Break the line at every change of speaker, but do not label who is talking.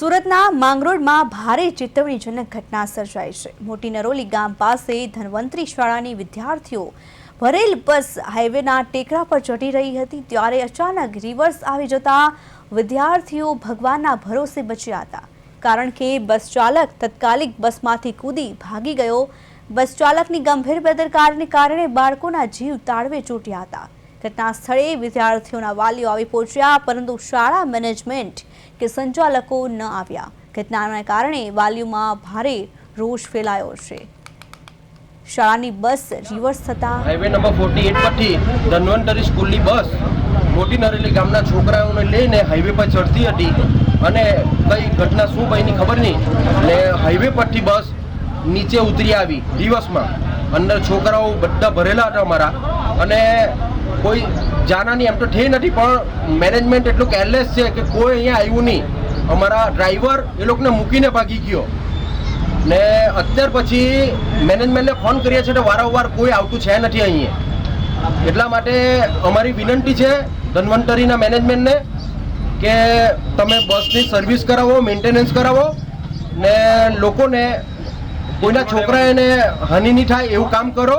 સુરતના માંગરોળમાં ભારે ચેતવણીજનક ઘટના સર્જાઈ છે. મોટી નરોલી ગામ પાસે ધનવંતરી શાળાની વિદ્યાર્થીઓ ભરેલ બસ હાઈવેના ટેકરા પર ચઢી રહી હતી ત્યારે અચાનક રિવર્સ આવી જતા વિદ્યાર્થીઓ ભગવાનના ભરોસે બચ્યા હતા. કારણ કે બસ ચાલક તત્કાલિક બસમાંથી કૂદી ભાગી ગયો. બસ ચાલકની ગંભીર બેદરકારીને કારણે બાળકોના જીવ તાળવે ચોટ્યા હતા. ઘટના સ્થળે વિદ્યાર્થીઓના વાલીઓ આવી પહોંચ્યા, પરંતુ શાળા મેનેજમેન્ટ કે સંચાલકો ન આવ્યા. ઘટનાના કારણે વાલીઓમાં ભારે રોષ ફેલાયો છે. શાળાની બસ રિવર્સ થતા
હાઈવે નંબર ફોર્ટી એટ પરથી ધન્વંતરી સ્કૂલની બસ મોટી નરેલી ગામના છોકરાઓને લઈને હાઈવે પર ચડતી હતી. અને કઈ ઘટના શું બની ખબર નહીં. ને હાઈવે પરથી બસ નીચે ઉતરી આવી દિવસમાં. અંદર છોકરાઓ બધા ભરેલા હતા અમારા. અને કોઈ જાનાની એમ તો થઈ નથી, પણ મેનેજમેન્ટ એટલું કેરલેસ છે કે કોઈ અહીંયા આવ્યું નહીં. અમારા ડ્રાઈવર એ લોકોને મૂકીને ભાગી ગયો. ને અત્યાર પછી મેનેજમેન્ટને ફોન કરીએ છીએ તો વારંવાર કોઈ આવતું છે નથી અહીંયા. એટલા માટે અમારી વિનંતી છે ધન્વંતરીના મેનેજમેન્ટને કે તમે બસની સર્વિસ કરાવો મેન્ટેનન્સ કરાવો, ને લોકોને કોઈના છોકરાને હાનિ નહીં થાય એવું કામ કરો.